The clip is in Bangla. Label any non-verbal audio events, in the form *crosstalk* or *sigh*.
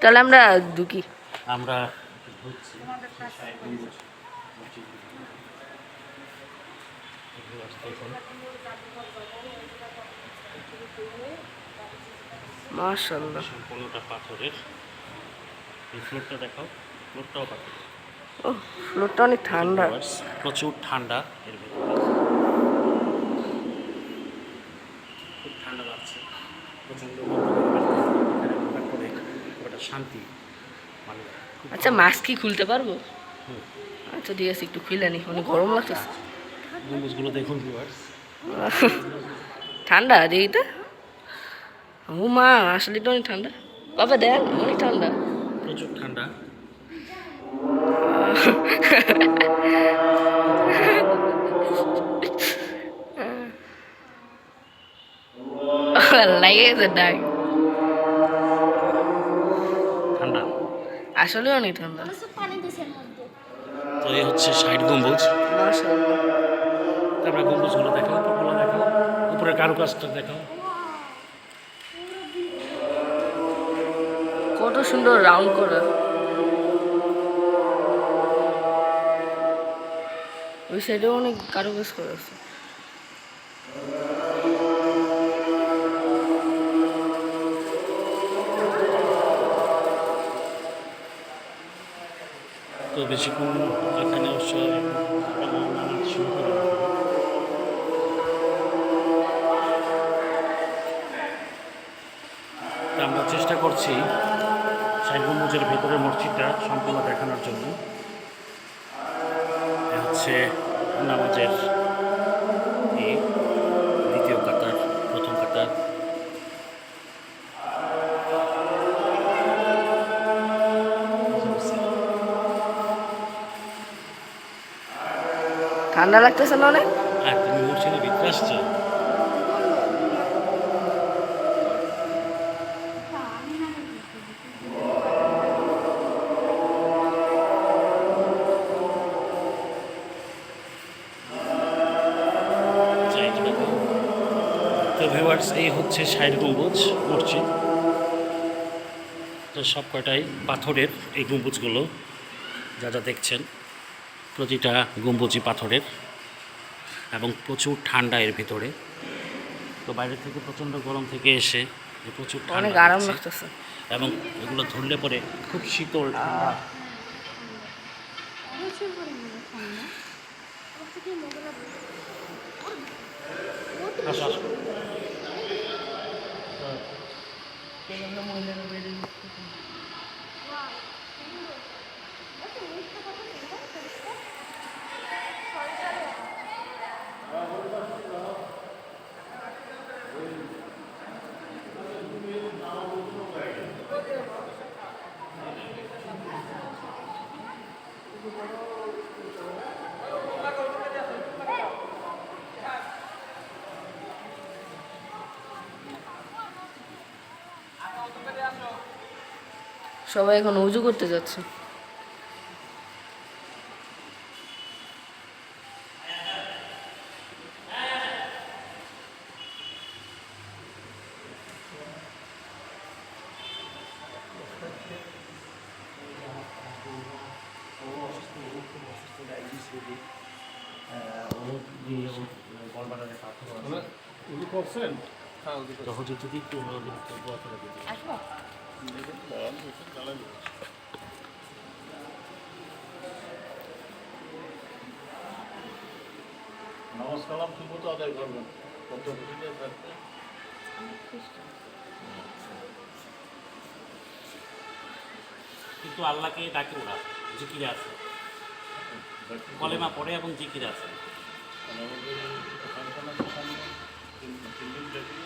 তাহলে আমরা ঢুকি। আমরা। দেখুন সম্পূর্ণটা পাথরের। এই ফ্লোরটা ফ্লোরটাও পাথর ও ফ্লোরটা অনেক ঠান্ডা। প্রচুর ঠান্ডা এর ভেতরে। খুব ঠান্ডা লাগছে। ওটা শান্তি। মানে আচ্ছা মাস্ক কি খুলতে পারব? আচ্ছা ঠিক আছে একটু খুলে নি অনেক গরম লাগতেছে। গম্বুজগুলো দেখুন *laughs* ঠান্ডা দেখি তো। ও মা আসলে তো অনেক ঠান্ডা। বাবা দেন অনেক ঠান্ডা। প্রচুর ঠান্ডা। *laughs* লাগে গেছে ডাক। আসলে অনেক ঠান্ডা। তো এই হচ্ছে ষাট গম্বুজ। তারপরে গম্বুজগুলো দেখাও উপরগুলো দেখাও উপরের কারুকাজটা দেখাও। কত সুন্দর রাউন্ড করা। ওই সাইডেও অনেক কারুকাজ করা আছে। তো বেশিক্ষণ এখানে অবশ্যই আমরা চেষ্টা করছি গম্বুজের ভেতরে মসজিদটা সম্পূর্ণ দেখানোর জন্য। হচ্ছে নামাজের ঠান্ডা লাগতেছে না অনেক? তো এই হচ্ছে ষাট গম্বুজ, মসজিদ। তো সব কটাই পাথরের এই গম্বুজগুলো, যা যা দেখছেন। প্রতিটা গম্বুজি পাথরের এবং প্রচুর ঠান্ডা এর ভিতরে। তো বাইরে থেকে প্রচণ্ড গরম থেকে এসে প্রচুর ঠান্ডা অনেক আরাম লাগছে। লাগতেছে। এবং এগুলো ধরলে পরে খুব শীতল ঠান্ডা। আসো সবাই এখন উজু করতে যাচ্ছে। যদি একটু আদায় করবেন। পদ্ধতিতে থাকবে। কিন্তু আল্লাহকে ডাকে ওরা জিকিরে আছে। কলেমা পড়ে এবং জিকিরে আছে। Kalau boleh, sama-sama bersama, tim-tim